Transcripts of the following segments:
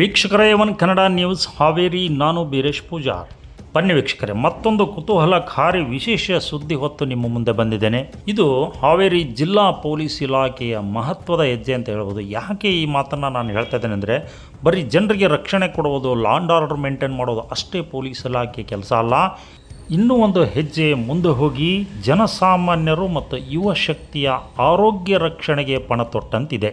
ವೀಕ್ಷಕರೇ one Kannada news, Haveri, ನಾನು ಬೀರೇಶ್ ಪೂಜಾರ್. ಬನ್ನಿ ವೀಕ್ಷಕರೇ, ಮತ್ತೊಂದು ಕುತೂಹಲಕಾರಿ ವಿಶೇಷ ಸುದ್ದಿ ಹೊತ್ತು ನಿಮ್ಮ ಮುಂದೆ ಬಂದಿದ್ದೇನೆ. ಇದು ಹಾವೇರಿ ಜಿಲ್ಲಾ ಪೊಲೀಸ್ ಇಲಾಖೆಯ ಮಹತ್ವದ ಹೆಜ್ಜೆ ಅಂತ ಹೇಳ್ಬೋದು. ಯಾಕೆ ಈ ಮಾತನ್ನು ನಾನು ಹೇಳ್ತಾ ಇದ್ದೇನೆ ಅಂದರೆ, ಬರೀ ಜನರಿಗೆ ರಕ್ಷಣೆ ಕೊಡುವುದು ಲಾಂಡ್ ಆರ್ಡರ್ ಮೇಂಟೈನ್ ಮಾಡೋದು ಅಷ್ಟೇ ಪೊಲೀಸ್ ಇಲಾಖೆ ಕೆಲಸ ಅಲ್ಲ. ಇನ್ನೂ ಒಂದು ಹೆಜ್ಜೆ ಮುಂದೆ ಹೋಗಿ, ಜನಸಾಮಾನ್ಯರು ಮತ್ತು ಯುವ ಶಕ್ತಿಯ ಆರೋಗ್ಯ ರಕ್ಷಣೆಗೆ ಪಣ ತೊಟ್ಟಂತಿದೆ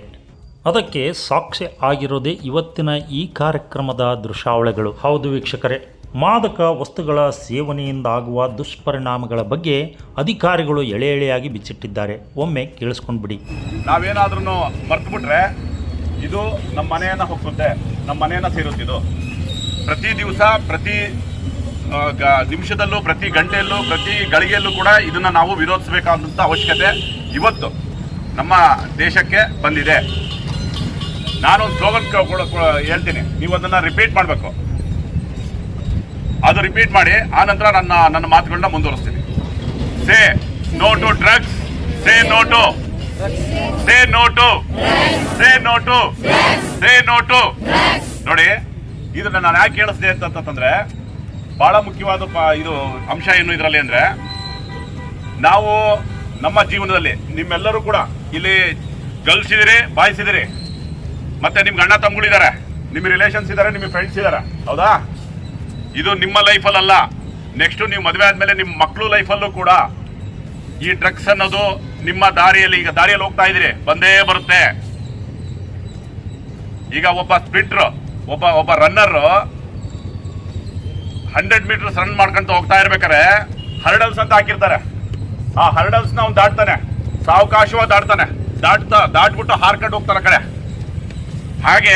ಅದಕ್ಕೆ ಸಾಕ್ಷಿ ಆಗಿರೋದೇ ಇವತ್ತಿನ ಈ ಕಾರ್ಯಕ್ರಮದ ದೃಶ್ಯಾವಳಿಗಳು. ಹೌದು ವೀಕ್ಷಕರೇ, ಮಾದಕ ವಸ್ತುಗಳ ಸೇವನೆಯಿಂದ ಆಗುವ ದುಷ್ಪರಿಣಾಮಗಳ ಬಗ್ಗೆ ಅಧಿಕಾರಿಗಳು ಎಳೆ ಎಳೆಯಾಗಿ ಬಿಚ್ಚಿಟ್ಟಿದ್ದಾರೆ. ಒಮ್ಮೆ ಕೇಳಿಸ್ಕೊಂಡು ಬಿಡಿ. ನಾವೇನಾದ್ರೂ ಮರ್ತು ಬಿಟ್ರೆ ಇದು ನಮ್ಮ ಮನೆಯನ್ನ ಹೊಕ್ಕುತ್ತೆ ನಮ್ಮ ಮನೆಯನ್ನ ಸೇರುತ್ತಿದ್ದು ಪ್ರತಿ ದಿವಸ, ಪ್ರತಿ ನಿಮಿಷದಲ್ಲೂ, ಪ್ರತಿ ಗಂಟೆಯಲ್ಲೂ, ಪ್ರತಿ ಗಳಿಗೆಯಲ್ಲೂ ಕೂಡ ಇದನ್ನ ನಾವು ವಿರೋಧಿಸಬೇಕಾದಂತ ಅವಶ್ಯಕತೆ ಇವತ್ತು ನಮ್ಮ ದೇಶಕ್ಕೆ ಬಂದಿದೆ. ನಾನೊಂದು ಸ್ಲೋಗನ್ ಹೇಳ್ತೀನಿ. ನೀವು ಅದನ್ನ ರಿಪೀಟ್ ಮಾಡಬೇಕು. ಅದು ರಿಪೀಟ್ ಮಾಡಿ, ಆ ನಂತರ ನನ್ನ ನನ್ನ ಮಾತುಗಳನ್ನ ಮುಂದುವರಿಸ್ತೀನಿ. Say no to drugs say no to say no to say no to say no to ನೋಡಿ, ಇದನ್ನ ನಾನು ಯಾಕೆ ಕೇಳಿಸ್ದೆ ಅಂತಂತಂದ್ರೆ ಬಹಳ ಮುಖ್ಯವಾದ ಇದು ಅಂಶ ಏನು ಇದರಲ್ಲಿ ಅಂದ್ರೆ, ನಾವು ನಮ್ಮ ಜೀವನದಲ್ಲಿ ನಿಮ್ಮೆಲ್ಲರೂ ಕೂಡ ಇಲ್ಲಿ ಗಲ್ಸಿದಿರಿ ಇದೀರಿ ಬಾಯ್ಸ್ ಇದೀರಿ ಮತ್ತೆ ನಿಮ್ಗೆ ಅಣ್ಣ ತಮ್ಮಗಳಿದ್ದಾರೆ ನಿಮ್ಮ ರಿಲೇಷನ್ಸ್ ಇದ್ದಾರೆ ನಿಮ್ಮ ಫ್ರೆಂಡ್ಸ್ ಇದ್ದಾರೆ ಹೌದಾ? ಇದು ನಿಮ್ಮ ಲೈಫಲ್ಲಲ್ಲ ನೆಕ್ಸ್ಟು ನೀವು ಮದುವೆ ಆದಮೇಲೆ ನಿಮ್ಮ ಮಕ್ಕಳು ಲೈಫಲ್ಲೂ ಕೂಡ ಈ ಡ್ರಗ್ಸ್ ಅನ್ನೋದು ನಿಮ್ಮ ದಾರಿಯಲ್ಲಿ ಈಗ ದಾರಿಯಲ್ಲಿ ಹೋಗ್ತಾ ಇದ್ದೀರಿ. ಬಂದೇ ಬರುತ್ತೆ. ಈಗ ಒಬ್ಬ ಸ್ಪಿಟ್ರು ಒಬ್ಬ ಒಬ್ಬ ರನ್ನರ್ ಹಂಡ್ರೆಡ್ ಮೀಟರ್ಸ್ ರನ್ ಮಾಡ್ಕೊಂತ ಹೋಗ್ತಾ ಇರ್ಬೇಕಾರೆ ಹರ್ಡಲ್ಸ್ ಅಂತ ಹಾಕಿರ್ತಾರೆ. ಆ ಹರ್ಡಲ್ಸ್ನ ಅವ್ನು ದಾಟ್ತಾನೆ. ಸಾವಕಾಶವಾಗಿ ದಾಟ್ತಾನೆ. ದಾಟ್ತಾ, ದಾಟ್ಬಿಟ್ಟು ಹಾರ್ಕೊಂಡು ಹೋಗ್ತಾನೆ ಕಡೆ. ಹಾಗೆ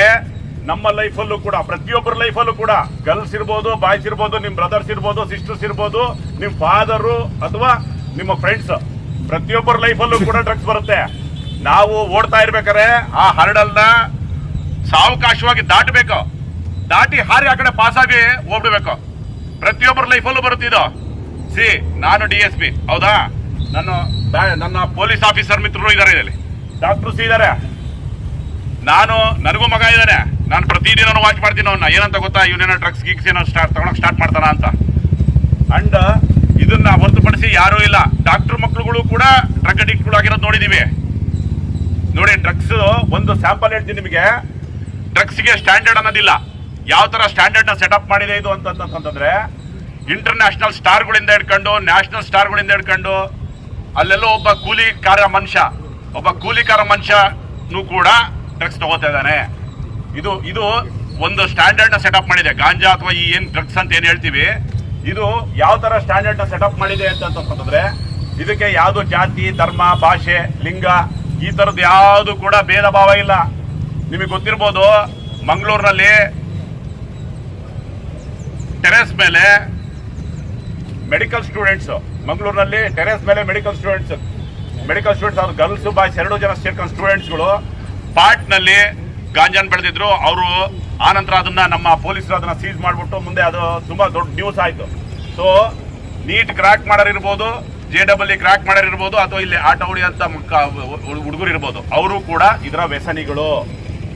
ನಮ್ಮ ಲೈಫಲ್ಲೂ ಕೂಡ, ಪ್ರತಿಯೊಬ್ಬರ ಲೈಫಲ್ಲೂ ಕೂಡ, ಗರ್ಲ್ಸ್ ಇರ್ಬೋದು, ಬಾಯ್ಸ್ ಇರ್ಬೋದು, ನಿಮ್ ಬ್ರದರ್ಸ್ ಇರ್ಬೋದು, ಸಿಸ್ಟರ್ಸ್ ಇರ್ಬೋದು, ನಿಮ್ ಫಾದರು ಅಥವಾ ನಿಮ್ಮ ಫ್ರೆಂಡ್ಸ್, ಪ್ರತಿಯೊಬ್ಬರ ಲೈಫಲ್ಲೂ ಕೂಡ ಡ್ರಗ್ಸ್ ಬರುತ್ತೆ. ನಾವು ಓಡ್ತಾ ಇರ್ಬೇಕಾರೆ ಆ ಹರಡಲ್ನ ಸಾವಕಾಶವಾಗಿ ದಾಟಬೇಕು. ದಾಟಿ ಹಾರಿ ಆ ಕಡೆ ಪಾಸ್ ಆಗಿ ಹೋಗ್ಬಿಡ್ಬೇಕು. ಪ್ರತಿಯೊಬ್ಬರ ಲೈಫಲ್ಲೂ ಇದು. ಸಿ, ನಾನು ಡಿ ಎಸ್ ಪಿ. ಹೌದಾ? ನನ್ನ ನನ್ನ ಪೊಲೀಸ್ ಆಫೀಸರ್ ಮಿತ್ರರು ಇದ್ದಾರೆ ಇಲ್ಲಿ. ಡಾಕ್ಟರ್ಸ್ ಇದ್ದಾರೆ. ನಾನು, ನನಗೂ ಮಗ ಇದ್ದಾನೆ ನಾನು ಪ್ರತಿದಿನ ವಾಚ್ ಮಾಡ್ತೀನಿ ಅವನ್ನ ಏನಂತ ಗೊತ್ತಾ? ಇವನೇನೋ ಡ್ರಗ್ಸ್ ಗಿಗ್ಸ್ ಏನೋ ಸ್ಟಾರ್ಟ್ ತಗೊಳಕ್ ಸ್ಟಾರ್ಟ್ ಮಾಡ್ತಾನ ಅಂತ. ಅಂಡ್ ಇದನ್ನ ಹೊರತುಪಡಿಸಿ ಯಾರೂ ಇಲ್ಲ. ಡಾಕ್ಟರ್ ಮಕ್ಕಳುಗಳು ಕೂಡ ಡ್ರಗ್ ಅಡಿಕ್ಟ್ಗಳು ಆಗಿರೋದು ನೋಡಿದೀವಿ. ನೋಡಿ ಡ್ರಗ್ಸ್ ಒಂದು ಸ್ಯಾಂಪಲ್ ಹೇಳ್ತೀನಿ ನಿಮಗೆ. ಡ್ರಗ್ಸ್ಗೆ ಸ್ಟ್ಯಾಂಡರ್ಡ್ ಅನ್ನೋದಿಲ್ಲ. ಯಾವ ತರ ಸ್ಟ್ಯಾಂಡರ್ಡ್ನ ಸೆಟಪ್ ಮಾಡಿದೆ ಇದು ಅಂತಂತಂದ್ರೆ ಇಂಟರ್ನ್ಯಾಷನಲ್ ಸ್ಟಾರ್ಗಳಿಂದ ಹಿಡ್ಕೊಂಡು ನ್ಯಾಷನಲ್ ಸ್ಟಾರ್ಗಳಿಂದ ಹಿಡ್ಕೊಂಡು, ಅಲ್ಲೆಲ್ಲೋ ಒಬ್ಬ ಕೂಲಿಕಾರ ಮನುಷ್ಯ. ಒಬ್ಬ ಕೂಲಿಕಾರ ಮನುಷ್ಯನೂ ಕೂಡ ಡ್ರಗ್ಸ್ ತಗೋತಾ ಇದ್ದಾನೆ. ಇದು ಇದು ಒಂದು ಸ್ಟ್ಯಾಂಡರ್ಡ್ನ ಸೆಟಪ್ ಮಾಡಿದೆ. ಗಾಂಜಾ ಅಥವಾ ಈ ಏನ್ ಡ್ರಗ್ಸ್ ಅಂತ ಏನು ಹೇಳ್ತೀವಿ, ಇದು ಯಾವ ಥರ ಸ್ಟ್ಯಾಂಡರ್ಡ್ನ ಸೆಟಪ್ ಮಾಡಿದೆ ಅಂತಂತಂದ್ರೆ ಇದಕ್ಕೆ ಯಾವುದು ಜಾತಿ, ಧರ್ಮ, ಭಾಷೆ, ಲಿಂಗ, ಈ ಥರದ್ದು ಯಾವುದು ಕೂಡ ಭೇದ ಭಾವ ಇಲ್ಲ. ನಿಮಗೆ ಗೊತ್ತಿರ್ಬೋದು, ಮಂಗಳೂರಿನಲ್ಲಿ ಟೆರೆಸ್ ಮೇಲೆ ಮೆಡಿಕಲ್ ಸ್ಟೂಡೆಂಟ್ಸ್ ಮಂಗಳೂರಿನಲ್ಲಿ ಟೆರೆಸ್ ಮೇಲೆ ಮೆಡಿಕಲ್ ಸ್ಟೂಡೆಂಟ್ಸ್ ಮೆಡಿಕಲ್ ಸ್ಟೂಡೆಂಟ್ಸ್ ಅವ್ರು ಗರ್ಲ್ಸ್ ಬಾಯ್ಸ್ ಎರಡು ಜನ ಸೇರ್ಕೊಂಡು ಸ್ಟೂಡೆಂಟ್ಸ್ಗಳು ಪಾರ್ಟ್ನಲ್ಲಿ ಗಾಂಜಾನ್ ಬೆಳೆದಿದ್ರು. ಅವರು ಆನಂತರ ಅದನ್ನ ನಮ್ಮ ಪೊಲೀಸರು ಅದನ್ನ ಸೀಸ್ ಮಾಡಿಬಿಟ್ಟು ಮುಂದೆ ಅದು ತುಂಬಾ ದೊಡ್ಡ ನ್ಯೂಸ್ ಆಯ್ತು. ಸೊ ನೀಟ್ ಕ್ರ್ಯಾಕ್ ಮಾಡೋರಿರ್ಬೋದು ಜೆ ಡಬಲ್ ಕ್ರ್ಯಾಕ್ ಮಾಡೋರಿರ್ಬೋದು ಅಥವಾ ಇಲ್ಲಿ ಆಟ ಹೊಡಿಯಂತ ಹುಡುಗರು ಇರ್ಬೋದು. ಅವರು ಕೂಡ ಇದರ ವ್ಯಸನಿಗಳು.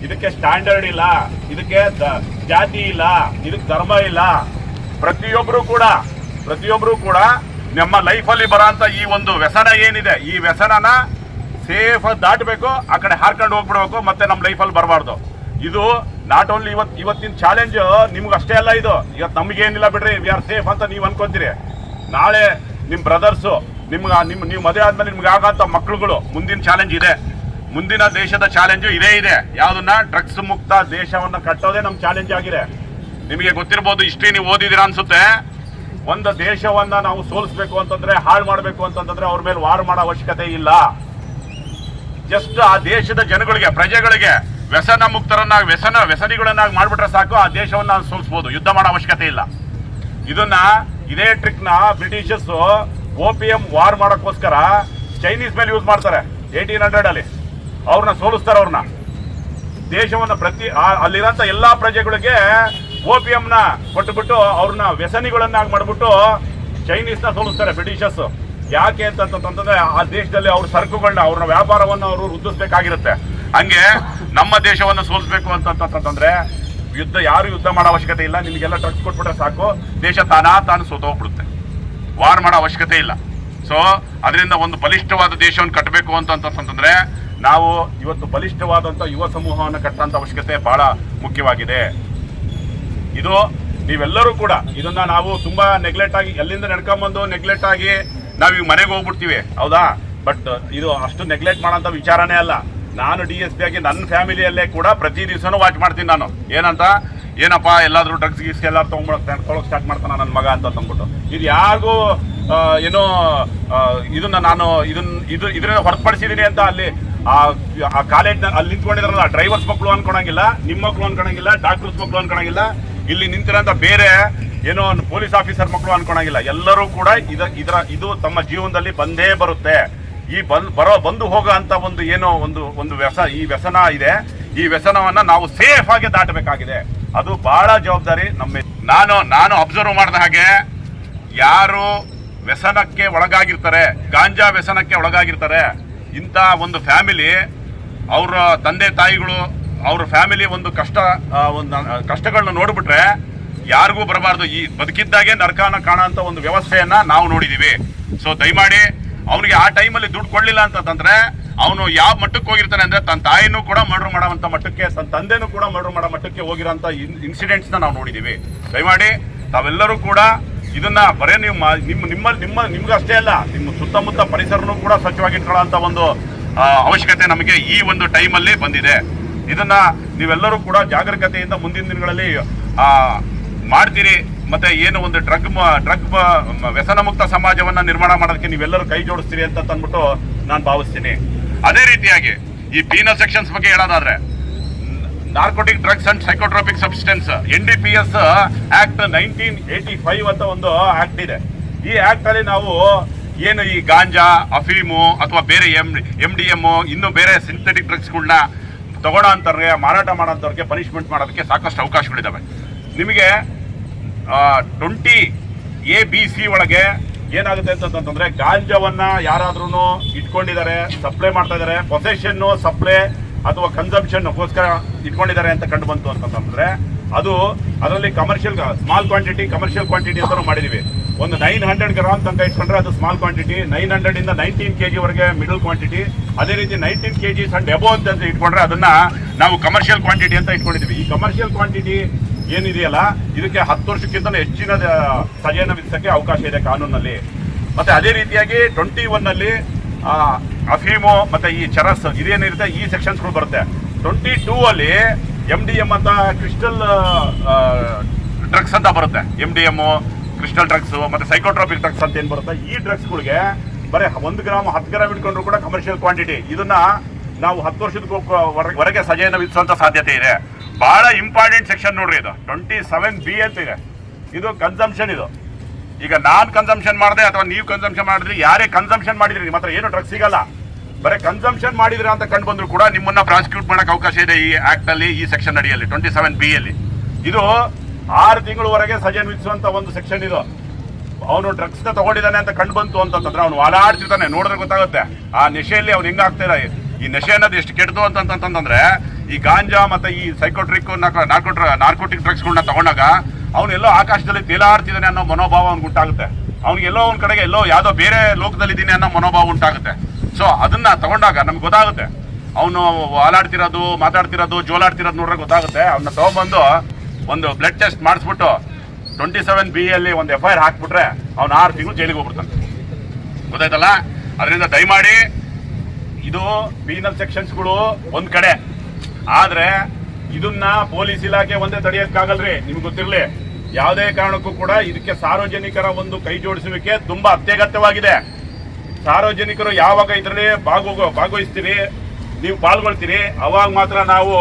ಇದಕ್ಕೆ ಸ್ಟ್ಯಾಂಡರ್ಡ್ ಇಲ್ಲ. ಇದಕ್ಕೆ ಜಾತಿ ಇಲ್ಲ. ಇದಕ್ಕೆ ಧರ್ಮ ಇಲ್ಲ. ಪ್ರತಿಯೊಬ್ಬರು ಕೂಡ ಪ್ರತಿಯೊಬ್ಬರು ಕೂಡ ನಮ್ಮ ಲೈಫಲ್ಲಿ ಬರೋಂಥ ಈ ಒಂದು ವ್ಯಸನ ಏನಿದೆ? ಈ ವ್ಯಸನನ ಸೇಫ್ ದಾಟಬೇಕು, ಆ ಕಡೆ ಹಾರ್ಕೊಂಡು ಹೋಗ್ಬಿಡ್ಬೇಕು, ಮತ್ತೆ ನಮ್ಮ ಲೈಫಲ್ಲಿ ಬರಬಾರ್ದು. ಇದು ನಾಟ್ ಓನ್ಲಿ ಇವತ್, ಇವತ್ತಿನ ಚಾಲೆಂಜ್ ನಿಮ್ಗೆ ಅಷ್ಟೇ ಅಲ್ಲ ಇದು. ಇವತ್ತು ನಮಗೇನಿಲ್ಲ ಬಿಡ್ರಿ ವಿ ಆರ್ ಸೇಫ್ ಅಂತ ನೀವು ಅನ್ಕೊಂತೀರಿ. ನಾಳೆ ನಿಮ್ಮ ಬ್ರದರ್ಸು ನಿಮ್ಗೆ ನಿಮ್ಮ ನೀವು ಮದುವೆ ಆದಮೇಲೆ ನಿಮ್ಗೆ ಆಗಂತ ಮಕ್ಳುಗಳು, ಮುಂದಿನ ಚಾಲೆಂಜ್ ಇದೆ. ಮುಂದಿನ ದೇಶದ ಚಾಲೆಂಜು ಇದೇ ಇದೆ. ಯಾವುದನ್ನ? ಡ್ರಗ್ಸ್ ಮುಕ್ತ ದೇಶವನ್ನ ಕಟ್ಟೋದೇ ನಮ್ಮ ಚಾಲೆಂಜ್ ಆಗಿದೆ. ನಿಮಗೆ ಗೊತ್ತಿರ್ಬೋದು ಇಷ್ಟೇ ನೀವು ಓದಿದಿರ ಅನ್ಸುತ್ತೆ. ಒಂದು ದೇಶವನ್ನ ನಾವು ಸೋಲಿಸ್ಬೇಕು ಅಂತಂದ್ರೆ, ಹಾಳು ಮಾಡಬೇಕು ಅಂತಂದ್ರೆ ಅವ್ರ ಮೇಲೆ ವಾರ್ ಮಾಡೋ ಅವಶ್ಯಕತೆ ಇಲ್ಲ. ಜಸ್ಟ್ ಆ ದೇಶದ ಜನಗಳಿಗೆ, ಪ್ರಜೆಗಳಿಗೆ ವ್ಯಸನ ಮುಕ್ತರನ್ನಾಗಿ, ವ್ಯಸನ, ವ್ಯಸನಿಗಳನ್ನಾಗಿ ಮಾಡ್ಬಿಟ್ರೆ ಸಾಕು, ಆ ದೇಶವನ್ನ ಸೋಲಿಸ್ಬೋದು. ಯುದ್ಧ ಮಾಡೋ ಅವಶ್ಯಕತೆ ಇಲ್ಲ. ಇದನ್ನ ಇದೇ ಟ್ರಿಕ್ನ Britishers opium war ಮಾಡೋಕ್ಕೋಸ್ಕರ ಚೈನೀಸ್ ಮೇಲೆ ಯೂಸ್ ಮಾಡ್ತಾರೆ ಏಯ್ಟೀನ್ ಹಂಡ್ರೆಡ್ ಅಲ್ಲಿ. ಅವ್ರನ್ನ ಸೋಲಿಸ್ತಾರೆ ಅವ್ರನ್ನ ದೇಶವನ್ನ ಪ್ರತಿ ಅಲ್ಲಿರೋಂಥ ಎಲ್ಲಾ ಪ್ರಜೆಗಳಿಗೆ ಓ ಪಿ ನ ಕೊಟ್ಟುಬಿಟ್ಟು ಅವ್ರನ್ನ ವ್ಯಸನಿಗಳನ್ನಾಗಿ ಮಾಡ್ಬಿಟ್ಟು ಚೈನೀಸ್ನ ಸೋಲಿಸ್ತಾರೆ ಬ್ರಿಟಿಷರ್ಸ್. ಯಾಕೆ ಅಂತಂತಂದ್ರೆ ಆ ದೇಶದಲ್ಲಿ ಅವ್ರ ಸರಕುಗಳನ್ನ ಅವ್ರ ವ್ಯಾಪಾರವನ್ನು ಅವರು ವೃದ್ಧಿಸ್ಬೇಕಾಗಿರುತ್ತೆ. ಹಂಗೆ ನಮ್ಮ ದೇಶವನ್ನು ಸೋಲಿಸ್ಬೇಕು ಅಂತಂತಂದ್ರೆ ಯುದ್ಧ ಯಾರು ಯುದ್ಧ ಮಾಡೋ ಅವಶ್ಯಕತೆ ಇಲ್ಲ, ನಿಮಗೆಲ್ಲ ಡ್ರಗ್ಸ್ ಕೊಟ್ಬಿಟ್ರೆ ಸಾಕು. ದೇಶ ತಾನಾ ತಾನು ಸೋತೋಗ್ಬಿಡುತ್ತೆ. ವಾರ್ ಮಾಡೋ ಅವಶ್ಯಕತೆ ಇಲ್ಲ. ಸೊ ಅದರಿಂದ ಒಂದು ಬಲಿಷ್ಠವಾದ ದೇಶವನ್ನು ಕಟ್ಟಬೇಕು ಅಂತಂತಂದ್ರೆ ನಾವು ಇವತ್ತು ಬಲಿಷ್ಠವಾದಂತ ಯುವ ಸಮೂಹವನ್ನು ಕಟ್ಟಂತ ಅವಶ್ಯಕತೆ ಬಹಳ ಮುಖ್ಯವಾಗಿದೆ. ಇದು ನೀವೆಲ್ಲರೂ ಕೂಡ ಇದನ್ನ ನಾವು ತುಂಬಾ ನೆಗ್ಲೆಕ್ಟ್ ಆಗಿ ಎಲ್ಲಿಂದ ನಡ್ಕೊಂಬಂದು ನೆಗ್ಲೆಕ್ಟ್ ಆಗಿ ನಾವೀಗ ಮನೆಗೆ ಹೋಗ್ಬಿಡ್ತೀವಿ, ಹೌದಾ? ಬಟ್ ಇದು ಅಷ್ಟು ನೆಗ್ಲೆಕ್ಟ್ ಮಾಡೋಂಥ ವಿಚಾರನೇ ಅಲ್ಲ. ನಾನು ಡಿ ಎಸ್ ಪಿ ಆಗಿ ನನ್ನ ಫ್ಯಾಮಿಲಿಯಲ್ಲೇ ಕೂಡ ಪ್ರತಿ ದಿವಸನೂ ವಾಚ್ ಮಾಡ್ತೀನಿ ನಾನು. ಏನಂತ? ಏನಪ್ಪ, ಎಲ್ಲಾದರೂ ಡ್ರಗ್ಸ್ ಗೀಸ್ ಎಲ್ಲ ತೊಗೊಂಡ್ಬಿಡ ತೊಗೊಳಕ್ಕೆ ಸ್ಟಾರ್ಟ್ ಮಾಡ್ತಾನ ನನ್ನ ಮಗ ಅಂತ ತಂದ್ಬಿಟ್ಟು. ಇದು ಯಾರಿಗೂ ಏನೋ ಇದನ್ನ ನಾನು ಇದನ್ನ ಇದು, ಇದನ್ನ ಹೊರತುಪಡಿಸಿದ್ದೀನಿ ಅಂತ ಅಲ್ಲಿ, ಆ ಕಾಲೇಜ್ ಅಲ್ಲಿ ನಿಂತ್ಕೊಂಡಿದ್ರಲ್ಲ ಡ್ರೈವರ್ಸ್ ಮಕ್ಕಳು ಅನ್ಕೊಳಂಗಿಲ್ಲ ನಿಮ್ಮ ಮಕ್ಕಳು ಅನ್ಕೊಳಂಗಿಲ್ಲ ಡಾಕ್ಟರ್ಸ್ ಮಕ್ಕಳು ಅನ್ಕೊಳಂಗಿಲ್ಲ, ಇಲ್ಲಿ ನಿಂತಿರೋಂಥ ಬೇರೆ ಏನೋ ಒಂದು ಪೊಲೀಸ್ ಆಫೀಸರ್ ಮಕ್ಕಳು ಅನ್ಕೊಳಂಗಿಲ್ಲ. ಎಲ್ಲರೂ ಕೂಡ ಇದ, ಇದರ, ಇದು ತಮ್ಮ ಜೀವನದಲ್ಲಿ ಬಂದೇ ಬರುತ್ತೆ. ಈ ಬಂದ್, ಬರೋ, ಬಂದು ಹೋಗೋ ಅಂತ ಒಂದು ಏನೋ ಒಂದು ಒಂದು ವ್ಯಸ, ಈ ವ್ಯಸನ ಇದೆ. ಈ ವ್ಯಸನವನ್ನ ನಾವು ಸೇಫ್ ಆಗಿ ದಾಟಬೇಕಾಗಿದೆ. ಅದು ಬಹಳ ಜವಾಬ್ದಾರಿ ನಮ್ಮ ನಾನು ನಾನು ಅಬ್ಸರ್ವ್ ಮಾಡಿದ ಹಾಗೆ ಯಾರು ವ್ಯಸನಕ್ಕೆ ಒಳಗಾಗಿರ್ತಾರೆ, ಗಾಂಜಾ ವ್ಯಸನಕ್ಕೆ ಒಳಗಾಗಿರ್ತಾರೆ, ಇಂಥ ಒಂದು ಫ್ಯಾಮಿಲಿ ಅವರ ತಂದೆ ತಾಯಿಗಳು, ಅವ್ರ ಫ್ಯಾಮಿಲಿ ಒಂದು ಕಷ್ಟ ಒಂದು ಕಷ್ಟಗಳನ್ನ ನೋಡ್ಬಿಟ್ರೆ ಯಾರಿಗೂ ಬರಬಾರ್ದು. ಈ ಬದುಕಿದ್ದಾಗೆ ನರಕಾನ ಕಾಣೋಂಥ ಒಂದು ವ್ಯವಸ್ಥೆಯನ್ನ ನಾವು ನೋಡಿದೀವಿ. ಸೊ ದಯಮಾಡಿ ಅವನಿಗೆ ಆ ಟೈಮಲ್ಲಿ ದುಡ್ಡು ಕೊಡ್ಲಿಲ್ಲ ಅಂತಂದ್ರೆ ಅವನು ಯಾವ ಮಟ್ಟಕ್ಕೆ ಹೋಗಿರ್ತಾನೆ ಅಂದ್ರೆ ತನ್ನ ತಾಯಿನೂ ಕೂಡ ಮರ್ಡರ್ ಮಾಡೋವಂಥ ಮಟ್ಟಕ್ಕೆ ತನ್ನ ತಂದೆನೂ ಕೂಡ ಮರ್ಡರ್ ಮಾಡೋ ಮಟ್ಟಕ್ಕೆ ಹೋಗಿರೋಂಥ ಇನ್ಸಿಡೆಂಟ್ಸ್ ನಾವು ನೋಡಿದೀವಿ. ದಯಮಾಡಿ ತಾವೆಲ್ಲರೂ ಕೂಡ ಇದನ್ನ ಬರೇ ನೀವು ನಿಮ್ಮ ನಿಮ್ಮ ನಿಮ್ಮ ನಿಮ್ಗಷ್ಟೇ ಅಲ್ಲ ನಿಮ್ಮ ಸುತ್ತಮುತ್ತ ಪರಿಸರನೂ ಕೂಡ ಸ್ವಚ್ಛವಾಗಿಟ್ಕೊಳ್ಳೋ ಒಂದು ಅವಶ್ಯಕತೆ ನಮಗೆ ಈ ಒಂದು ಟೈಮಲ್ಲಿ ಬಂದಿದೆ. ಇದನ್ನ ನೀವೆಲ್ಲರೂ ಕೂಡ ಜಾಗರೂಕತೆಯಿಂದ ಮುಂದಿನ ದಿನಗಳಲ್ಲಿ ಆ, ಮಾಡ್ತೀರಿ, ಮತ್ತೆ ಏನು ಒಂದು ಡ್ರಗ್ ಡ್ರಗ್ ವ್ಯಸನ ಮುಕ್ತ ಸಮಾಜವನ್ನ ನಿರ್ಮಾಣ ಮಾಡೋದಕ್ಕೆ ನೀವೆಲ್ಲರೂ ಕೈ ಜೋಡಿಸ್ತೀರಿ ಅಂತ ಅಂದ್ಬಿಟ್ಟು ನಾನು ಭಾವಿಸ್ತೀನಿ. ಅದೇ ರೀತಿಯಾಗಿ ಈ ಪೀನಲ್ ಸೆಕ್ಷನ್ಸ್ ಬಗ್ಗೆ ಹೇಳೋದಾದ್ರೆ, narcotic drugs and psychotropic substance, N D P S act nineteen eighty five ಅಂತ ಒಂದು ಆಕ್ಟ್ ಇದೆ. ಈ ಆಕ್ಟ್ ಅಲ್ಲಿ ನಾವು ಏನು ಈ ಗಾಂಜಾ, ಅಫೀಮು ಅಥವಾ ಬೇರೆ ಎಂ ಎಂ ಡಿ ಎಂ ಇನ್ನೂ ಬೇರೆ ಸಿಂಥೆಟಿಕ್ ಡ್ರಗ್ಸ್ಗಳನ್ನ ತಗೊಳ್ಳೋ ಅಂಥವ್ರಿಗೆ ಮಾರಾಟ ಮಾಡೋಂಥವ್ರಿಗೆ ಪನಿಷ್ಮೆಂಟ್ ಮಾಡೋದಕ್ಕೆ ಸಾಕಷ್ಟು ಅವಕಾಶಗಳಿದಾವೆ. ನಿಮಗೆ ಟ್ವೆಂಟಿ ಎ ಬಿ ಸಿ ಒಳಗೆ ಏನಾಗುತ್ತೆ ಅಂತಂತಂದ್ರೆ, ಗಾಂಜಾವನ್ನ ಯಾರಾದ್ರೂ ಇಟ್ಕೊಂಡಿದ್ದಾರೆ ಸಪ್ಲೈ ಮಾಡ್ತಾ ಇದ್ದಾರೆ ಪೊಸೆಷನ್ ಸಪ್ಲೈ ಅಥವಾ ಕನ್ಸಂಪ್ಷನ್ ಗೋಸ್ಕರ ಇಟ್ಕೊಂಡಿದ್ದಾರೆ ಅಂತ ಕಂಡು ಬಂತು ಅಂತಂದ್ರೆ ಅದು ಅದರಲ್ಲಿ commercial small quantity commercial quantity ಅಂತ ಮಾಡಿದೀವಿ. ಒಂದು ನೈನ್ ಹಂಡ್ರೆಡ್ ಗ್ರಾಮ್ ತನಕ ಇಟ್ಕೊಂಡ್ರೆ ಅದು ಸ್ಮಾಲ್ ಕ್ವಾಂಟಿಟಿ ನೈನ್ ಹಂಡ್ರೆಡ್ ಇಂದ ನೈನ್ಟೀನ್ ಕೆ ವರೆಗೆ ಮಿಡಲ್ ಕ್ವಾಂಟಿಟಿ ಅದೇ ರೀತಿ ನೈನ್ಟೀನ್ ಕೆಜಿ ಅಂಡ್ ಎಬೋ ಅಂತ ಇಟ್ಕೊಂಡ್ರೆ ಅದನ್ನ ನಾವು ಕಮರ್ಷಿಯಲ್ ಕ್ವಾಂಟಿಟಿ ಅಂತ ಇಟ್ಕೊಂಡಿದ್ದೀವಿ ಈ ಕಮರ್ಷಿಯಲ್ ಕ್ವಾಂಟಿಟಿ ಏನಿದೆಯಲ್ಲ, ಇದಕ್ಕೆ ಹತ್ತು ವರ್ಷಕ್ಕಿಂತ ಹೆಚ್ಚಿನ ಸಜೆಯನ್ನು ವಿಧಿಸೋಕ್ಕೆ ಅವಕಾಶ ಇದೆ ಕಾನೂನಲ್ಲಿ. ಮತ್ತೆ ಅದೇ ರೀತಿಯಾಗಿ ಟ್ವೆಂಟಿ ಒನ್ನಲ್ಲಿ ಅಫೀಮೋ ಮತ್ತೆ ಈ ಚರಸ್ ಇದೇನಿರುತ್ತೆ, ಈ ಸೆಕ್ಷನ್ಸ್ಗಳು ಬರುತ್ತೆ. ಟ್ವೆಂಟಿ ಟೂ ಅಲ್ಲಿ ಎಂ ಡಿ ಎಂ ಅಂತ ಕ್ರಿಸ್ಟಲ್ ಡ್ರಗ್ಸ್ ಅಂತ ಬರುತ್ತೆ. M D M crystal drugs ಮತ್ತೆ ಸೈಕೋಟ್ರಾಪಿಕ್ ಡ್ರಗ್ಸ್ ಅಂತ ಏನು ಬರುತ್ತೆ. ಈ ಡ್ರಗ್ಸ್ಗಳಿಗೆ ಬರೀ ಒಂದು ಗ್ರಾಮ್, ಹತ್ತು ಗ್ರಾಮ್ ಇಟ್ಕೊಂಡ್ರು ಕೂಡ ಕಮರ್ಷಿಯಲ್ ಕ್ವಾಂಟಿಟಿ ಇದನ್ನ ನಾವು ಹತ್ತು ವರ್ಷದ ವರೆಗೆ ಸಜೆಯನ್ನು ವಿಧಿಸುವಂಥ ಸಾಧ್ಯತೆ ಇದೆ. ಬಹಳ ಇಂಪಾರ್ಟೆಂಟ್ ಸೆಕ್ಷನ್ ನೋಡ್ರಿ ಇದು. ಟ್ವೆಂಟಿ ಸೆವೆನ್ ಬಿ ಅಂತ ಇದೆ. ಇದು ಕನ್ಸಂಪ್ಷನ್ ಇದು. ಈಗ ನಾನು ಕನ್ಸಂಪ್ಷನ್ ಮಾಡಿದೆ ಅಥವಾ ನೀವು ಕನ್ಸಂಪ್ಷನ್ ಮಾಡಿದ್ರಿ, ಯಾರೇ ಕನ್ಸಂಪ್ಷನ್ ಮಾಡಿದ್ರಿ, ನಿಮ್ಮ ಹತ್ರ ಏನು ಡ್ರಗ್ಸ್ ಸಿಗಲ್ಲ. ಬರೀ ಕನ್ಸಂಪ್ಷನ್ ಮಾಡಿದ್ರೆ ಅಂತ ಕಂಡು ಬಂದ್ರು ಕೂಡ ನಿಮ್ಮನ್ನ ಪ್ರಾಸಿಕ್ಯೂಟ್ ಮಾಡಕ್ ಅವಕಾಶ ಇದೆ ಈ ಆಕ್ಟ್ ಅಲ್ಲಿ, ಈ ಸೆಕ್ಷನ್ ಅಡಿಯಲ್ಲಿ ಟ್ವೆಂಟಿ ಸೆವೆನ್ ಬಿ ಅಲ್ಲಿ. ಇದು ಆರು ತಿಂಗಳವರೆಗೆ ಸಜೆನ್ ವಿಧಿಸುವಂತ ಒಂದು ಸೆಕ್ಷನ್ ಇದು. ಅವನು ಡ್ರಗ್ಸ್ನ ತಗೊಂಡಿದ್ದಾನೆ ಅಂತ ಕಂಡು ಬಂತು ಅಂತಂದ್ರೆ ಅವನು ವಾಲಾಡ್ತಿರ್ತಾನೆ. ನೋಡಿದ್ರೆ ಗೊತ್ತಾಗುತ್ತೆ. ಆ ನೆಶೆಯಲ್ಲಿ ಅವ್ನು ಹೆಂಗ ಆಗ್ತಾ ಈ ನಿಶೆ ಅನ್ನೋದು ಎಷ್ಟು ಕೆಟ್ಟದು ಅಂತಂತಂದ್ರೆ ಈ ಗಾಂಜಾ ಮತ್ತೆ ಈ ಸೈಕೋಟ್ರಿಕ್ ನಾರ್ಕೋಟ್ರ ನಾರ್ಕೋಟಿಕ್ ಡ್ರಗ್ಸ್ಗಳನ್ನ ತಗೊಂಡಾಗ ಅವನೆಲ್ಲೋ ಆಕಾಶದಲ್ಲಿ ತೇಲಾಡ್ತಿದ್ದಾನೆ ಅನ್ನೋ ಮನೋಭಾವ ಅವ್ನಿಗೆ ಉಂಟಾಗುತ್ತೆ. ಅವ್ನಿಗೆ ಎಲ್ಲೋ ಒಂದ್ ಕಡೆಗೆ ಎಲ್ಲೋ ಯಾವುದೋ ಬೇರೆ ಲೋಕದಲ್ಲಿ ಇದ್ದೀನಿ ಅನ್ನೋ ಮನೋಭಾವ ಉಂಟಾಗುತ್ತೆ. ಸೊ ಅದನ್ನ ತಗೊಂಡಾಗ ನಮ್ಗೆ ಗೊತ್ತಾಗುತ್ತೆ. ಅವನು ಹಾಲಾಡ್ತಿರೋದು, ಮಾತಾಡ್ತಿರೋದು, ಜೋಲಾಡ್ತಿರೋದು ನೋಡ್ರೆ ಗೊತ್ತಾಗುತ್ತೆ. ಅವನ್ನ ತಗೊಂಬಂದು ಒಂದು ಬ್ಲಡ್ ಟೆಸ್ಟ್ ಮಾಡಿಸ್ಬಿಟ್ಟು ಟ್ವೆಂಟಿ ಸೆವೆನ್ ಬಿ ಅಲ್ಲಿ ಒಂದು ಎಫ್ ಐ ಆರ್ ಹಾಕ್ಬಿಟ್ರೆ ಅವ್ನು ಆರು ತಿಂಗಳು ಜೈಲಿಗೆ ಹೋಗ್ಬಿಡ್ತಾನೆ. ಗೊತ್ತಾಯ್ತಲ್ಲ? ಅದರಿಂದ ದಯಮಾಡಿ ಇದು ಪೀನಲ್ ಸೆಕ್ಷನ್ಸ್ಗಳು ಒಂದು ಕಡೆ. ಆದ್ರೆ ಇದನ್ನ ಪೊಲೀಸ್ ಇಲಾಖೆ ಒಂದೇ ತಡೆಯಕ್ಕಾಗಲ್ರಿ, ನಿಮ್ಗೆ ಗೊತ್ತಿರಲಿ. ಯಾವುದೇ ಕಾರಣಕ್ಕೂ ಕೂಡ ಇದಕ್ಕೆ ಸಾರ್ವಜನಿಕರ ಒಂದು ಕೈ ಜೋಡಿಸುವಿಕೆ ತುಂಬಾ ಅತ್ಯಗತ್ಯವಾಗಿದೆ. ಸಾರ್ವಜನಿಕರು ಯಾವಾಗ ಇದರಲ್ಲಿ ಭಾಗವ ಭಾಗವಹಿಸ್ತೀರಿ, ನೀವು ಪಾಲ್ಗೊಳ್ತೀರಿ, ಅವಾಗ ಮಾತ್ರ ನಾವು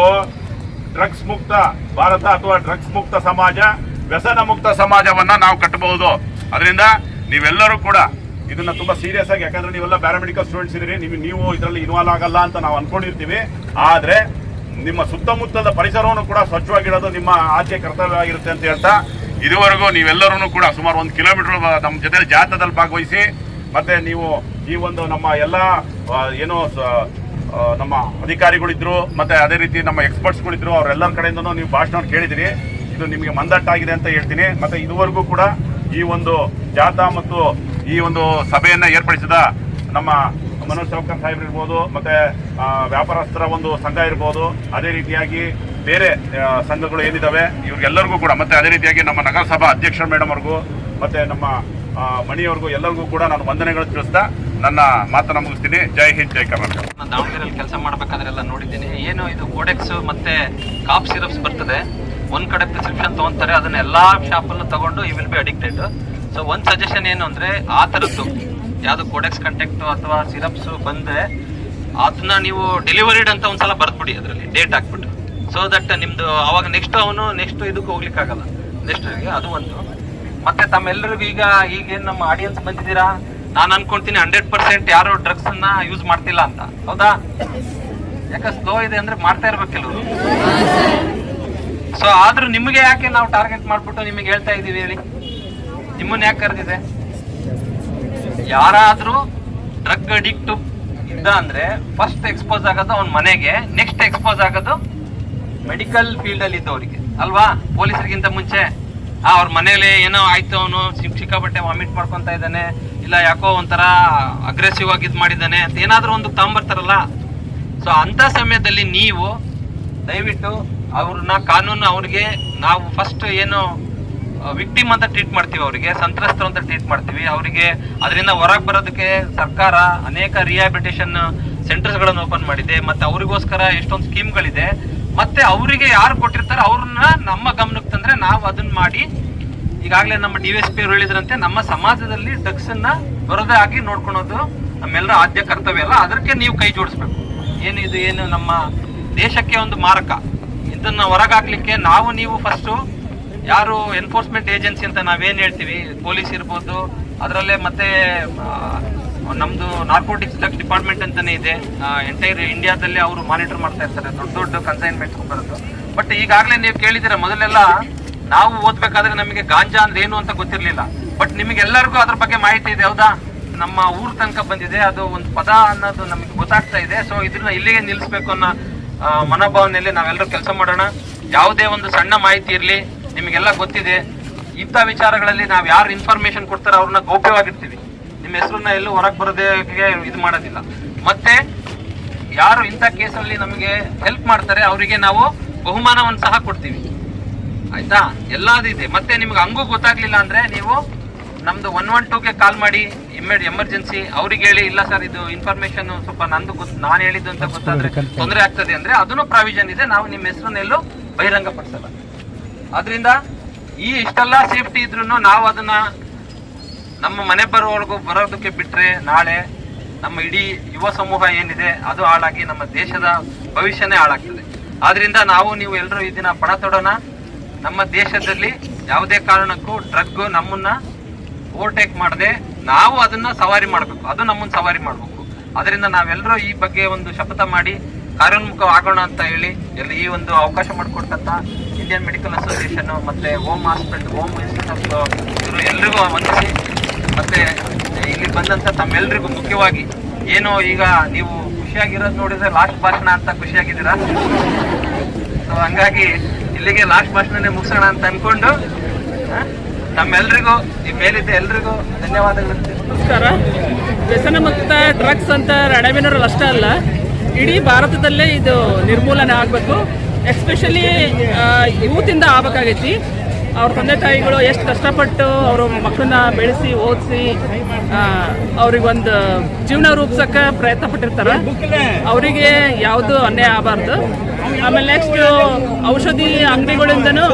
ಡ್ರಗ್ಸ್ ಮುಕ್ತ ಭಾರತ ಅಥವಾ ಡ್ರಗ್ಸ್ ಮುಕ್ತ ಸಮಾಜ, ವ್ಯಸನ ಮುಕ್ತ ಸಮಾಜವನ್ನ ನಾವು ಕಟ್ಟಬಹುದು. ಅದರಿಂದ ನೀವೆಲ್ಲರೂ ಕೂಡ ಇದನ್ನ ತುಂಬಾ ಸೀರಿಯಸ್ ಆಗಿ, ಯಾಕಂದ್ರೆ ನೀವೆಲ್ಲ ಪ್ಯಾರಾಮೆಡಿಕಲ್ ಸ್ಟೂಡೆಂಟ್ಸ್ ನೀವು ನೀವು ಇದರಲ್ಲಿ ಇನ್ವಾಲ್ವ್ ಆಗಲ್ಲ ಅಂತ ನಾವು ಅನ್ಕೊಂಡಿರ್ತೀವಿ. ಆದ್ರೆ ನಿಮ್ಮ ಸುತ್ತಮುತ್ತದ ಪರಿಸರವನ್ನು ಕೂಡ ಸ್ವಚ್ಛವಾಗಿಡೋದು ನಿಮ್ಮ ಆದ್ಯ ಕರ್ತವ್ಯ ಆಗಿರುತ್ತೆ ಅಂತ ಹೇಳ್ತಾ, ಇದುವರೆಗೂ ನೀವೆಲ್ಲರೂ ಕೂಡ ಸುಮಾರು ಒಂದು ಕಿಲೋಮೀಟರ್ ನಮ್ಮ ಜೊತೆ ಜಾಥಾದಲ್ಲಿ ಭಾಗವಹಿಸಿ, ಮತ್ತೆ ನೀವು ಈ ಒಂದು ನಮ್ಮ ಎಲ್ಲ ಏನು ನಮ್ಮ ಅಧಿಕಾರಿಗಳಿದ್ರು, ಮತ್ತೆ ಅದೇ ರೀತಿ ನಮ್ಮ ಎಕ್ಸ್ಪರ್ಟ್ಸ್ಗಳಿದ್ರು ಅವರೆಲ್ಲರ ಕಡೆಯಿಂದನೂ ನೀವು ಭಾಷಣ ಕೇಳಿದಿರಿ. ಇದು ನಿಮಗೆ ಮಂದಟ್ಟಾಗಿದೆ ಅಂತ ಹೇಳ್ತೀನಿ. ಮತ್ತೆ ಇದುವರೆಗೂ ಕೂಡ ಈ ಒಂದು ಜಾಥಾ ಮತ್ತು ಈ ಒಂದು ಸಭೆಯನ್ನು ಏರ್ಪಡಿಸಿದ ನಮ್ಮ ಮನೋಜ್ ಚೌಕರ್ ಸಾಹೇಬ್ ಇರ್ಬೋದು, ಮತ್ತೆ ವ್ಯಾಪಾರಸ್ಥರ ಒಂದು ಸಂಘ ಇರ್ಬೋದು, ಅದೇ ರೀತಿಯಾಗಿ ಬೇರೆ ಸಂಘಗಳು ಏನಿದ್ದಾವೆ ಇವ್ರಿಗೆಲ್ಲರಿಗೂ ಕೂಡ, ಮತ್ತೆ ಅದೇ ರೀತಿಯಾಗಿ ನಮ್ಮ ನಗರಸಭಾ ಅಧ್ಯಕ್ಷ ಮೇಡಮ್ ಅವ್ರಿಗೂ, ಮತ್ತೆ ನಮ್ಮ ಮಣಿಯವ್ರಿಗೂ ಎಲ್ಲರಿಗೂ ಕೂಡ ನಾನು ವಂದನೆಗಳು ತಿಳಿಸ್ತಾ ನನ್ನ ಮಾತನ್ನ ಮುಗಿಸ್ತೀನಿ. ಜೈ ಹಿಂದ್, ಜೈ ಕರ್ನಾಟಕ. ನಾನು ದಾವಣಗೆರೆಯಲ್ಲಿ ಕೆಲಸ ಮಾಡ್ಬೇಕಾದ್ರೆಲ್ಲ ನೋಡಿದ್ದೀನಿ. ಏನು ಇದು ಕೋಡೆಕ್ಸ್ ಮತ್ತೆ ಕಾಫ್ ಸಿರಪ್ಸ್ ಬರ್ತದೆ. ಒಂದ್ ಕಡೆ ಪ್ರಿಸ್ಕ್ರಿಪ್ಷನ್ ತಗೊಂತಾರೆ, ಅದನ್ನ ಎಲ್ಲಾ ಶಾಪಲ್ಲೂ ತಗೊಂಡು you will be addicted so ಒಂದ್ ಸಜೆಷನ್ ಏನು ಅಂದ್ರೆ, ಆ ತರದ್ದು ಯಾವ್ದು ಕೋಡೆಕ್ಸ್ ಕಂಟೆಕ್ಟು ಅಥವಾ ಸಿರಪ್ಸ್ ಬಂದರೆ ಅದನ್ನ ನೀವು ಡೆಲಿವರಿಡ್ ಅಂತ ಒಂದ್ಸಲ ಬರ್ದ್ಬಿಡಿ ಅದರಲ್ಲಿ ಡೇಟ್ ಹಾಕ್ಬಿಟ್ಟು. ಸೊ ದಟ್ ನಿಮ್ದು ಅವಾಗ ನೆಕ್ಸ್ಟ್ ಅವನು ನೆಕ್ಸ್ಟ್ ಇದಕ್ಕೆ ಹೋಗ್ಲಿಕ್ಕೆ ಆಗಲ್ಲ ನೆಕ್ಸ್ಟ್ ಅದು ಒಂದು. ಮತ್ತೆ ತಮ್ಮೆಲ್ಲರಿಗೂ ಈಗ ಈಗೇನು ನಮ್ಮ ಆಡಿಯನ್ಸ್ ಬಂದಿದ್ದೀರಾ? ನಾನು ಅನ್ಕೊಂತೀನಿ ಹಂಡ್ರೆಡ್ ಪರ್ಸೆಂಟ್ ಯಾರು ಡ್ರಗ್ಸ್ ಅನ್ನ ಯೂಸ್ ಮಾಡ್ತಿಲ್ಲ ಅಂತ. ಹೌದಾ? ಯಾಕೆ ಸ್ಲೋ ಇದೆ ಅಂದ್ರೆ ಮಾಡ್ತಾ ಇರ್ಬೇಕು ಸೊ ಆದ್ರೂ ನಿಮಗೆ ಯಾಕೆ ನಾವು ಟಾರ್ಗೆಟ್ ಮಾಡ್ಬಿಟ್ಟು ನಿಮಗೆ ಹೇಳ್ತಾ ಇದೀವಿ ಹೇಳಿ? ನಿಮ್ಮನ್ನ ಯಾಕೆ ಕರೆದಿದೆ? ಯಾರಾದ್ರೂ ಡ್ರಗ್ ಅಡಿಕ್ಟ್ ಇದ್ದ ಅಂದ್ರೆ ಫಸ್ಟ್ ಎಕ್ಸ್ಪೋಸ್ ಆಗೋದು ಅವ್ನ ಮನೆಗೆ ನೆಕ್ಸ್ಟ್ ಎಕ್ಸ್ಪೋಸ್ ಆಗೋದು ಮೆಡಿಕಲ್ ಫೀಲ್ಡ್ ಅಲ್ಲಿ ಇದ್ದವರಿಗೆ. ಅಲ್ವಾ? ಪೊಲೀಸರಿಗಿಂತ ಮುಂಚೆ. ಆ, ಅವ್ರ ಮನೇಲಿ ಏನೋ ಆಯ್ತು, ಅವನು ಸಿಕ್ಕಾಪಟ್ಟೆ ವಾಮಿಟ್ ಮಾಡ್ಕೊಂತ ಇದ್ದಾನೆ, ಇಲ್ಲ ಯಾಕೋ ಒಂಥರ ಅಗ್ರೆಸಿವ್ ಆಗಿ ಇದು ಮಾಡಿದ್ದಾನೆ ಅಂತ ಏನಾದರೂ ಒಂದು ತಗೊಂಬರ್ತಾರಲ್ಲ ಸೊ ಅಂತ ಸಮಯದಲ್ಲಿ ನೀವು ದಯವಿಟ್ಟು ಅವ್ರನ್ನ ಕಾನೂನು ಅವ್ರಿಗೆ ನಾವು ಫಸ್ಟ್ ಏನು ವಿಕ್ಟಿಮ್ ಅಂತ ಟ್ರೀಟ್ ಮಾಡ್ತೀವಿ ಅವರಿಗೆ, ಸಂತ್ರಸ್ತರು ಅಂತ ಟ್ರೀಟ್ ಮಾಡ್ತೀವಿ. ಅವರಿಗೆ ಅದರಿಂದ ಹೊರಗೆ ಬರೋದಕ್ಕೆ ಸರ್ಕಾರ ಅನೇಕ ರಿಹಾಬಿಲಿಟೇಷನ್ ಸೆಂಟರ್ಸ್ಗಳನ್ನು ಓಪನ್ ಮಾಡಿದೆ. ಮತ್ತೆ ಅವರಿಗೋಸ್ಕರ ಎಷ್ಟೊಂದು ಸ್ಕೀಮ್ಗಳಿದೆ ಮತ್ತೆ ಅವರಿಗೆ ಯಾರು ಕೊಟ್ಟಿರ್ತಾರೆ ಅವ್ರನ್ನ ನಮ್ಮ ಗಮನಕ್ಕೆ ತಂದ್ರೆ ನಾವು ಅದನ್ನ ಮಾಡಿ ಈಗಾಗಲೇ ನಮ್ಮ ಡಿ ಎಸ್ ಪಿ ಅವರು ಹೇಳಿದ್ರಂತೆ, ನಮ್ಮ ಸಮಾಜದಲ್ಲಿ ಡ್ರಗ್ಸ್ ಅನ್ನ ಬರೋದೇ ಆಗಿ ನೋಡ್ಕೊಳೋದು ನಮ್ಮೆಲ್ಲರ ಆದ್ಯ ಕರ್ತವ್ಯ ಅಲ್ಲ. ಅದಕ್ಕೆ ನೀವು ಕೈ ಜೋಡಿಸ್ಬೇಕು. ಏನು ಇದು, ಏನು ನಮ್ಮ ದೇಶಕ್ಕೆ ಒಂದು ಮಾರಕ. ಇದನ್ನ ಹೊರಗಾಕ್ಲಿಕ್ಕೆ ನಾವು, ನೀವು ಫಸ್ಟು ಯಾರು ಎನ್ಫೋರ್ಸ್ಮೆಂಟ್ ಏಜೆನ್ಸಿ ಅಂತ ನಾವೇನು ಹೇಳ್ತೀವಿ? ಪೊಲೀಸ್ ಇರ್ಬೋದು, ಅದರಲ್ಲೇ ಮತ್ತೆ ನಮ್ಮದು ನಾರ್ಕೋಟಿಕ್ಸ್ ಡ್ರಗ್ಸ್ ಡಿಪಾರ್ಟ್ಮೆಂಟ್ ಅಂತಲೇ ಇದೆ. ಎಂಟೈರ್ ಇಂಡಿಯಾದಲ್ಲಿ ಅವರು ಮಾನಿಟರ್ ಮಾಡ್ತಾ ಇರ್ತಾರೆ. ದೊಡ್ಡ ದೊಡ್ಡ ಕನ್ಸೈನ್ಮೆಂಟ್ ಬರೋದು ಬಟ್ ಈಗಾಗಲೇ ನೀವು ಕೇಳಿದಿರ ಮೊದಲೆಲ್ಲ ನಾವು ಓದ್ಬೇಕಾದ್ರೆ ನಮಗೆ ಗಾಂಜಾ ಅಂದ್ರೆ ಏನು ಅಂತ ಗೊತ್ತಿರಲಿಲ್ಲ. ಬಟ್ ನಿಮಗೆಲ್ಲರಿಗೂ ಅದ್ರ ಬಗ್ಗೆ ಮಾಹಿತಿ ಇದೆ, ಹೌದಾ? ನಮ್ಮ ಊರ್ ತನಕ ಬಂದಿದೆ, ಅದು ಒಂದು ಪದ ಅನ್ನೋದು ನಮಗೆ ಗೊತ್ತಾಗ್ತಾ ಇದೆ. ಸೊ ಇದನ್ನ ಇಲ್ಲಿಗೆ ನಿಲ್ಲಿಸ್ಬೇಕು ಅನ್ನೋ ಮನೋಭಾವನೆಯಲ್ಲಿ ನಾವೆಲ್ಲರೂ ಕೆಲಸ ಮಾಡೋಣ. ಯಾವುದೇ ಒಂದು ಸಣ್ಣ ಮಾಹಿತಿ ಇರಲಿ. ನಿಮಗೆಲ್ಲ ಗೊತ್ತಿದೆ ಇಂಥ ವಿಚಾರಗಳಲ್ಲಿ ನಾವು ಯಾರು ಇನ್ಫಾರ್ಮೇಶನ್ ಕೊಡ್ತಾರೋ ಅವ್ರನ್ನ ಗೌಪ್ಯವಾಗಿರ್ತೀವಿ. ನಿಮ್ಮ ಹೆಸರನ್ನ ಎಲ್ಲೂ ಹೊರಗೆ ಬರೋದಕ್ಕೆ ಇದು ಮಾಡೋದಿಲ್ಲ. ಮತ್ತೆ ಯಾರು ಇಂಥ ಕೇಸಲ್ಲಿ ನಮಗೆ ಹೆಲ್ಪ್ ಮಾಡ್ತಾರೆ ಅವರಿಗೆ ನಾವು ಬಹುಮಾನವನ್ನು ಸಹ ಕೊಡ್ತೀವಿ. ಆಯ್ತಾ? ಎಲ್ಲದೂ ಇದೆ. ಮತ್ತೆ ನಿಮ್ಗೆ ಹಂಗೂ ಗೊತ್ತಾಗ್ಲಿಲ್ಲ ಅಂದ್ರೆ ನೀವು ನಮ್ದು ಒನ್ ಒನ್ ಟೂಗೆ ಕಾಲ್ ಮಾಡಿ ಇಮ್ಮಿಡ್ ಎಮರ್ಜೆನ್ಸಿ ಅವ್ರಿಗೆ ಹೇಳಿ ಇಲ್ಲ ಸರ್ ಇದು ಇನ್ಫಾರ್ಮೇಶನ್ ಸ್ವಲ್ಪ ನಂದು ಗೊತ್ತು ನಾನು ಹೇಳಿದ್ದು ಅಂತ ಗೊತ್ತಾದ್ರೆ ತೊಂದರೆ ಆಗ್ತದೆ ಅಂದ್ರೆ ಅದನ್ನು ಪ್ರಾವಿಷನ್ ಇದೆ. ನಾವು ನಿಮ್ಮ ಹೆಸರನ್ನೆಲ್ಲೂ ಬಹಿರಂಗ ಪಡಿಸಲ್ಲ ಆದ್ರಿಂದ ಈ ಇಷ್ಟೆಲ್ಲ ಸೇಫ್ಟಿ ಇದ್ರೂ ನಾವು ಅದನ್ನ ನಮ್ಮ ಮನೆ ಬರೋವರೆಗೂ ಬರೋದಕ್ಕೆ ಬಿಟ್ರೆ ನಾಳೆ ನಮ್ಮ ಇಡೀ ಯುವ ಸಮೂಹ ಏನಿದೆ ಅದು ಹಾಳಾಗಿ ನಮ್ಮ ದೇಶದ ಭವಿಷ್ಯನೇ ಹಾಳಾಗ್ತದೆ. ಆದ್ರಿಂದ ನಾವು ನೀವು ಎಲ್ಲರೂ ಈ ದಿನ ಪಣ ತೊಡೋಣ. ನಮ್ಮ ದೇಶದಲ್ಲಿ ಯಾವುದೇ ಕಾರಣಕ್ಕೂ ಡ್ರಗ್ ನಮ್ಮನ್ನ ಓವರ್ಟೇಕ್ ಮಾಡದೆ ನಾವು ಅದನ್ನ ಸವಾರಿ ಮಾಡಬೇಕು. ಅದು ನಮ್ಮನ್ನ ಸವಾರಿ ಮಾಡಬೇಕು. ಅದರಿಂದ ನಾವೆಲ್ಲರೂ ಈ ಬಗ್ಗೆ ಒಂದು ಶಪಥ ಮಾಡಿ ಕಾರ್ಯೋನ್ಮುಖ ಆಗೋಣ ಅಂತ ಹೇಳಿ ಎಲ್ಲ ಈ ಒಂದು ಅವಕಾಶ ಮಾಡಿಕೊಡ್ತಂತ ಇಂಡಿಯನ್ ಮೆಡಿಕಲ್ ಅಸೋಸಿಯೇಷನ್ ಮತ್ತೆ ಹೋಮ್ ಹಾಸ್ಪಿಟಲ್ ಹೋಮ್ ಇನ್ಸ್ಟಿಟ್ಯೂಟ್ ಇವರು ಎಲ್ರಿಗೂ ವಂದಿಸಿ, ಮತ್ತೆ ಇಲ್ಲಿ ಬಂದಂತ ತಮ್ಮೆಲ್ರಿಗೂ ಮುಖ್ಯವಾಗಿ ಏನು ಈಗ ನೀವು ಖುಷಿಯಾಗಿರೋದು ನೋಡಿದ್ರೆ ಲಾಸ್ಟ್ ಭಾಷಣ ಅಂತ ಖುಷಿಯಾಗಿದ್ದೀರಾ? ಸೊ ಹಂಗಾಗಿ ಇಲ್ಲಿಗೆ ಲಾಸ್ಟ್ ಭಾಷಣನೇ ಮುಗಿಸೋಣ ಅಂತ ಅನ್ಕೊಂಡು ನಮ್ಮೆಲ್ರಿಗೂ ಈ ಮೇಲಿದ್ದ ಎಲ್ರಿಗೂ ಧನ್ಯವಾದಗಳು. ನಮಸ್ಕಾರ. ವ್ಯಸನ ಮುಕ್ತ ಡ್ರಗ್ಸ್ ಅಂತ ರಣವಿನರಲ್ಲಿ ಅಷ್ಟೇ ಅಲ್ಲ, ಇಡೀ ಭಾರತದಲ್ಲೇ ಇದು ನಿರ್ಮೂಲನೆ ಆಗಬೇಕು. ಎಸ್ಪೆಷಲಿ ಯೂತಿಂದ ಆಗ್ಬೇಕಾಗೈತಿ. ಅವ್ರ ತಂದೆ ತಾಯಿಗಳು ಎಷ್ಟು ಕಷ್ಟಪಟ್ಟು ಅವ್ರ ಮಕ್ಕಳನ್ನ ಬೆಳೆಸಿ, ಓದಿಸಿ ಅವ್ರಿಗೊಂದು ಜೀವನ ರೂಪಿಸೋಕೆ ಪ್ರಯತ್ನ ಪಟ್ಟಿರ್ತಾರೆ. ಅವರಿಗೆ ಯಾವುದು ಅನ್ಯಾಯ ಆಗಬಾರ್ದು. ಆಮೇಲೆ ನೆಕ್ಸ್ಟ್ ಔಷಧಿ ಅಂಗಡಿಗಳಿಂದನೂ,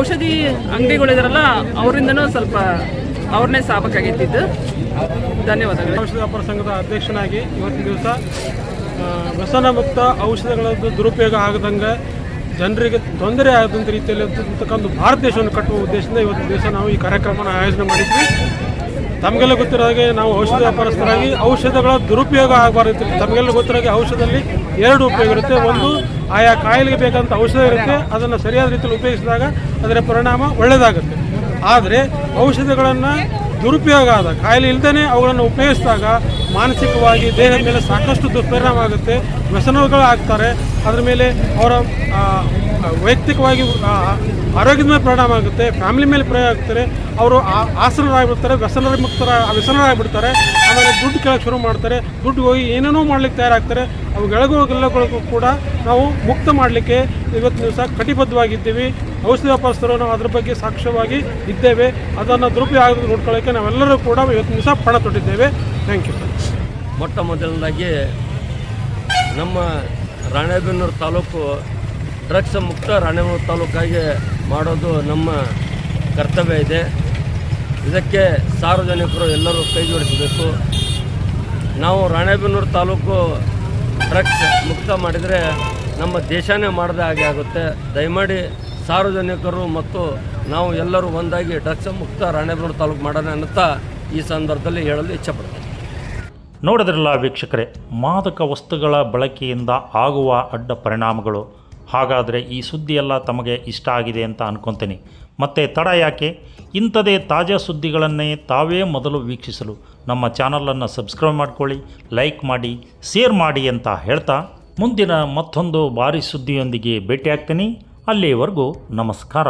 ಔಷಧಿ ಅಂಗಡಿಗಳಿದಾರಲ್ಲ, ಅವರಿಂದನೂ ಸ್ವಲ್ಪ ಅವ್ರನ್ನೇ ಸಾಕಬೇಕಾಗಿದ್ದು ಧನ್ಯವಾದಗಳು. ಔಷಧ ವ್ಯಾಪಾರ ಸಂಘದ ಅಧ್ಯಕ್ಷನಾಗಿ ಇವತ್ತಿನ ದಿವಸ ವ್ಯಸನ ಮುಕ್ತ ಔಷಧಗಳ ದುರುಪಯೋಗ ಆಗದಂಗೆ ಜನರಿಗೆ ತೊಂದರೆ ಆಗದಂಥ ರೀತಿಯಲ್ಲಿ ಇರ್ತಕ್ಕಂಥ ಭಾರತ ದೇಶವನ್ನು ಕಟ್ಟುವ ಉದ್ದೇಶದಿಂದ ಇವತ್ತು ದಿವಸ ನಾವು ಈ ಕಾರ್ಯಕ್ರಮನ ಆಯೋಜನೆ ಮಾಡಿದ್ವಿ. ತಮಗೆಲ್ಲ ಗೊತ್ತಿರೋ ಹಾಗೆ ನಾವು ಔಷಧ ವ್ಯಾಪಾರಸ್ಥರಾಗಿ ಔಷಧಗಳ ದುರುಪಯೋಗ ಆಗಬಾರ್ದು ತಮಗೆಲ್ಲ ಗೊತ್ತಿರೋ ಹಾಗೆ ಔಷಧದಲ್ಲಿ ಎರಡು ಉಪಯೋಗ ಇರುತ್ತೆ. ಒಂದು ಆಯಾ ಕಾಯಿಲೆಗೆ ಬೇಕಂತ ಔಷಧ ಇರುತ್ತೆ. ಅದನ್ನು ಸರಿಯಾದ ರೀತಿಯಲ್ಲಿ ಉಪಯೋಗಿಸಿದಾಗ ಅದರ ಪರಿಣಾಮ ಒಳ್ಳೆಯದಾಗುತ್ತೆ. ಆದರೆ ಔಷಧಗಳನ್ನು ದುರುಪಯೋಗ ಆದ. ಕಾಯಿಲೆ ಇಲ್ಲದೇ ಅವುಗಳನ್ನು ಉಪಯೋಗಿಸಿದಾಗ ಮಾನಸಿಕವಾಗಿ ದೇಹದ ಮೇಲೆ ಸಾಕಷ್ಟು ದುಷ್ಪರಿಣಾಮ ಆಗುತ್ತೆ. ವ್ಯಸನಗಳು ಆಗ್ತಾರೆ. ಅದರ ಮೇಲೆ ಅವರ ವೈಯಕ್ತಿಕವಾಗಿ ಆರೋಗ್ಯದ ಮೇಲೆ ಪರಿಣಾಮ ಆಗುತ್ತೆ. ಫ್ಯಾಮಿಲಿ ಮೇಲೆ ಪ್ರಯೋಗ ಆಗ್ತಾರೆ. ಅವರು ಆಸನರಾಗ್ಬಿಡ್ತಾರೆ ವ್ಯಸನ ಮುಕ್ತರ ವ್ಯಸನರಾಗಿಬಿಡ್ತಾರೆ. ಆಮೇಲೆ ದುಡ್ಡು ಕೇಳಕ್ಕೆ ಶುರು ಮಾಡ್ತಾರೆ. ದುಡ್ಡು ಹೋಗಿ ಏನೇನೋ ಮಾಡ್ಲಿಕ್ಕೆ ತಯಾರಾಗ್ತಾರೆ. ಅವುಗಳಿಗೂ ಕೂಡ ನಾವು ಮುಕ್ತ ಮಾಡಲಿಕ್ಕೆ ಇವತ್ತು ದಿವಸ ಕಟಿಬದ್ಧವಾಗಿದ್ದೀವಿ. ಔಷಧಿ ವ್ಯಾಪಾರಸ್ಥರು ನಾವು ಅದ್ರ ಬಗ್ಗೆ ಸಾಕ್ಷ್ಯವಾಗಿ ಇದ್ದೇವೆ. ಅದನ್ನು ದುರುಪಯೋಗ ನೋಡ್ಕೊಳ್ಳೋಕ್ಕೆ ನಾವೆಲ್ಲರೂ ಕೂಡ ಇವತ್ತು ದಿವಸ ಪಣ ತೊಟ್ಟಿದ್ದೇವೆ. ಥ್ಯಾಂಕ್ ಯು ಮೊಟ್ಟ ಮೊದಲನೇದಾಗಿ ನಮ್ಮ ರಾಣೆಬೆನ್ನೂರು ತಾಲೂಕು ಡ್ರಗ್ಸ್ ಮುಕ್ತ ರಾಣೆಬೆನ್ನೂರು ತಾಲೂಕಾಗಿ ಮಾಡೋದು ನಮ್ಮ ಕರ್ತವ್ಯ ಇದೆ. ಇದಕ್ಕೆ ಸಾರ್ವಜನಿಕರು ಎಲ್ಲರೂ ಕೈ ಜೋಡಿಸಬೇಕು. ನಾವು ರಾಣೆಬೆನ್ನೂರು ತಾಲೂಕು ಡ್ರಗ್ಸ್ ಮುಕ್ತ ಮಾಡಿದರೆ ನಮ್ಮ ದೇಶನೇ ಮಾಡಿದ ಹಾಗೆ ಆಗುತ್ತೆ. ದಯಮಾಡಿ ಸಾರ್ವಜನಿಕರು ಮತ್ತು ನಾವು ಎಲ್ಲರೂ ಒಂದಾಗಿ ಡ್ರಗ್ಸ್ ಮುಕ್ತ ರಾಣೆಬೆನ್ನೂರು ತಾಲೂಕು ಮಾಡೋಣ ಅಂತ ಈ ಸಂದರ್ಭದಲ್ಲಿ ಹೇಳಲು ಇಚ್ಛೆಪಡ್ತೇನೆ. ನೋಡಿದ್ರಲ್ಲ ವೀಕ್ಷಕರೇ, ಮಾದಕ ವಸ್ತುಗಳ ಬಳಕೆಯಿಂದ ಆಗುವ ಅಡ್ಡ ಪರಿಣಾಮಗಳು. ಹಾಗಾದರೆ ಈ ಸುದ್ದಿಯೆಲ್ಲ ತಮಗೆ ಇಷ್ಟ ಆಗಿದೆ ಅಂತ ಅನ್ಕೊತೀನಿ. ಮತ್ತೆ ತಡ ಯಾಕೆ? ಇಂಥದೇ ತಾಜಾ ಸುದ್ದಿಗಳನ್ನೇ ತಾವೇ ಮೊದಲು ವೀಕ್ಷಿಸಲು ನಮ್ಮ ಚಾನಲನ್ನು ಸಬ್ಸ್ಕ್ರೈಬ್ ಮಾಡ್ಕೊಳ್ಳಿ, ಲೈಕ್ ಮಾಡಿ, ಶೇರ್ ಮಾಡಿ ಅಂತ ಹೇಳ್ತಾ ಮುಂದಿನ ಮತ್ತೊಂದು ಭಾರಿ ಸುದ್ದಿಯೊಂದಿಗೆ ಭೇಟಿಯಾಗ್ತೀನಿ. ಅಲ್ಲಿಯವರೆಗೂ ನಮಸ್ಕಾರ.